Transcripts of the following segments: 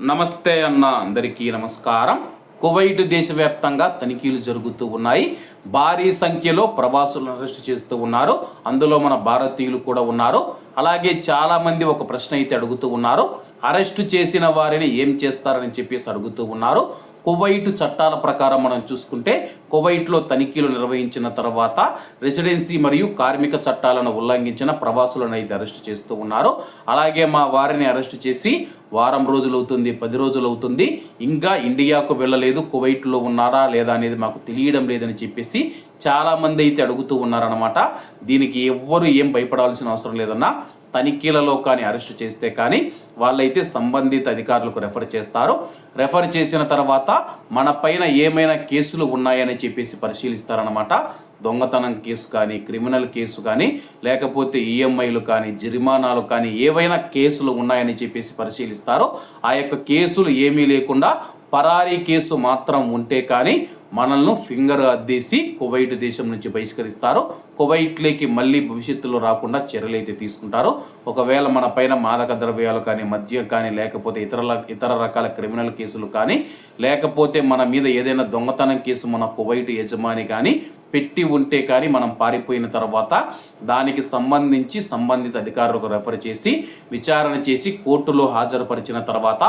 నమస్తే అన్న అందరికీ నమస్కారం. కువైట్ దేశవ్యాప్తంగా తనిఖీలు జరుగుతూ ఉన్నాయి. భారీ సంఖ్యలో ప్రవాసులను అరెస్ట్ చేస్తూ ఉన్నారు. అందులో మన భారతీయులు కూడా ఉన్నారు. అలాగే చాలామంది ఒక ప్రశ్న అయితే అడుగుతూ ఉన్నారు. అరెస్టు చేసిన వారిని ఏం చేస్తారని చెప్పేసి అడుగుతూ ఉన్నారు. కువైట్ చట్టాల ప్రకారం మనం చూసుకుంటే కువైట్లో తనిఖీలు నిర్వహించిన తర్వాత రెసిడెన్సీ మరియు కార్మిక చట్టాలను ఉల్లంఘించిన ప్రవాసులను అయితే అరెస్ట్ చేస్తూ ఉన్నారు. అలాగే మా వారిని అరెస్ట్ చేసి వారం రోజులు అవుతుంది పది రోజులు అవుతుంది. ఇంకా ఇండియాకు వెళ్ళలేదు కువైట్లో ఉన్నారా లేదా అనేది మాకు తెలియడం లేదని చెప్పేసి చాలా మంది అయితే అడుగుతూ ఉన్నారనమాట దీనికి ఎవ్వరు ఏం భయపడాల్సిన అవసరం లేదన్నా తనిఖీలలో కానీ అరెస్ట్ చేస్తే కానీ వాళ్ళైతే సంబంధిత అధికారులకు రెఫర్ చేస్తారు. రెఫర్ చేసిన తర్వాత మన పైన ఏమైనా కేసులు ఉన్నాయని చెప్పేసి పరిశీలిస్తారనమాట దొంగతనం కేసు కానీ క్రిమినల్ కేసు కానీ లేకపోతే ఈఎంఐలు కానీ జరిమానాలు కానీ ఏవైనా కేసులు ఉన్నాయని చెప్పేసి పరిశీలిస్తారో. ఆ యొక్క కేసులు ఏమీ లేకుండా పరారీ కేసు మాత్రం ఉంటే కానీ మనల్ని ఫింగర్ అద్దేసి కువైట్ దేశం నుంచి బహిష్కరిస్తారు కువైట్లోకి మళ్ళీ భవిష్యత్తులో రాకుండా చర్యలు అయితే తీసుకుంటారు ఒకవేళ మన పైన మాదక ద్రవ్యాలు కానీ మద్యం కానీ లేకపోతే ఇతర ఇతర రకాల క్రిమినల్ కేసులు కానీ లేకపోతే మన మీద ఏదైనా దొంగతనం కేసు మన కువైట్ యజమాని కానీ పెట్టి ఉంటే కానీ మనం పారిపోయిన తర్వాత దానికి సంబంధించి సంబంధిత అధికారులకు రెఫర్ చేసి విచారణ చేసి కోర్టులో హాజరుపరిచిన తర్వాత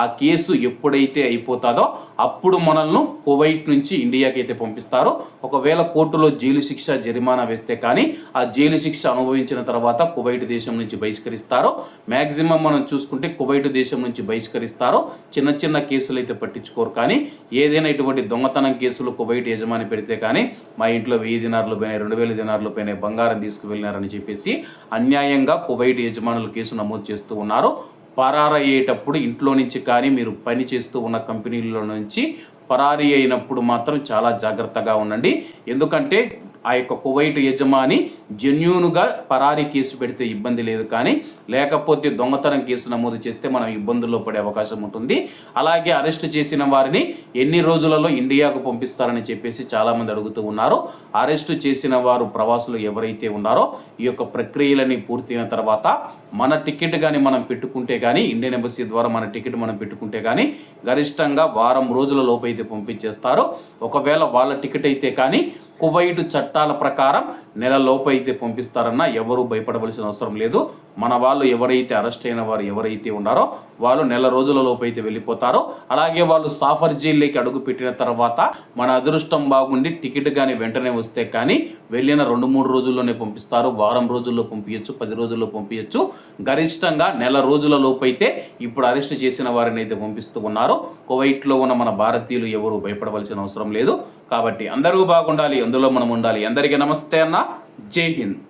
ఆ కేసు ఎప్పుడైతే అయిపోతుందో అప్పుడు మనల్ని కువైట్ నుంచి ఇండియాకి అయితే పంపిస్తారు. ఒకవేళ కోర్టులో జైలు శిక్ష జరిమానా వేస్తే కానీ ఆ జైలు శిక్ష అనుభవించిన తర్వాత కువైట్ దేశం నుంచి బహిష్కరిస్తారు. మ్యాక్సిమం మనం చూసుకుంటే కువైట్ దేశం నుంచి బహిష్కరిస్తారు. చిన్న చిన్న కేసులు అయితే పట్టించుకోరు కానీ ఏదైనా ఇటువంటి దొంగతనం కేసులు కువైట్ యజమాని పెడితే కానీ మా ఇంట్లో వెయ్యి దినార్లు పోయినాయి రెండు వేల దినార్లు పోయినాయి బంగారం తీసుకువెళ్ళినారని చెప్పేసి అన్యాయంగా కువైట్ యజమానులు కేసు నమోదు చేస్తూ ఉన్నారు. పరారయ్యేటప్పుడు ఇంట్లో నుంచి కానీ మీరు పని చేస్తూ ఉన్న కంపెనీల నుంచి పరారీ అయినప్పుడు మాత్రం చాలా జాగ్రత్తగా ఉండండి. ఎందుకంటే ఆ యొక్క కువైట్ యజమాని జెన్యూన్గా పరారీ కేసు పెడితే ఇబ్బంది లేదు కానీ లేకపోతే దొంగతనం కేసు నమోదు చేస్తే మనం ఇబ్బందుల్లో పడే అవకాశం ఉంటుంది. అలాగే అరెస్ట్ చేసిన వారిని ఎన్ని రోజులలో ఇండియాకు పంపిస్తారని చెప్పేసి చాలామంది అడుగుతూ ఉన్నారు. అరెస్ట్ చేసిన వారు ప్రవాసులు ఎవరైతే ఉన్నారో ఈ యొక్క ప్రక్రియలని పూర్తయిన తర్వాత మన టికెట్ కానీ మనం పెట్టుకుంటే కానీ ఇండియన్ ఎంబసీ ద్వారా మన టికెట్ మనం పెట్టుకుంటే కానీ గరిష్టంగా వారం రోజుల లోపు అయితే పంపించేస్తారు. ఒకవేళ వాళ్ళ టికెట్ అయితే కానీ కువైట్ చట్టాల ప్రకారం నెలలోపు అయితే పంపిస్తారన్నా ఎవరు భయపడవలసిన అవసరం లేదు. మన వాళ్ళు ఎవరైతే అరెస్ట్ అయిన వారు ఎవరైతే ఉన్నారో వాళ్ళు నెల రోజుల లోపు అయితే వెళ్ళిపోతారో. అలాగే వాళ్ళు సాఫర్ జైల్లోకి అడుగు పెట్టిన తర్వాత మన అదృష్టం బాగుండి టికెట్ కానీ వెంటనే వస్తే కానీ వెళ్ళిన రెండు మూడు రోజుల్లోనే పంపిస్తారు. వారం రోజుల్లో పంపించచ్చు పది రోజుల్లో పంపించచ్చు గరిష్టంగా నెల రోజుల లోపు అయితే ఇప్పుడు అరెస్ట్ చేసిన వారిని అయితే పంపిస్తూ ఉన్నారు. కువైట్లో ఉన్న మన భారతీయులు ఎవరు భయపడవలసిన అవసరం లేదు. కాబట్టి అందరూ బాగుండాలి అందులో మనం ఉండాలి. అందరికీ నమస్తే అన్న. జై హింద్.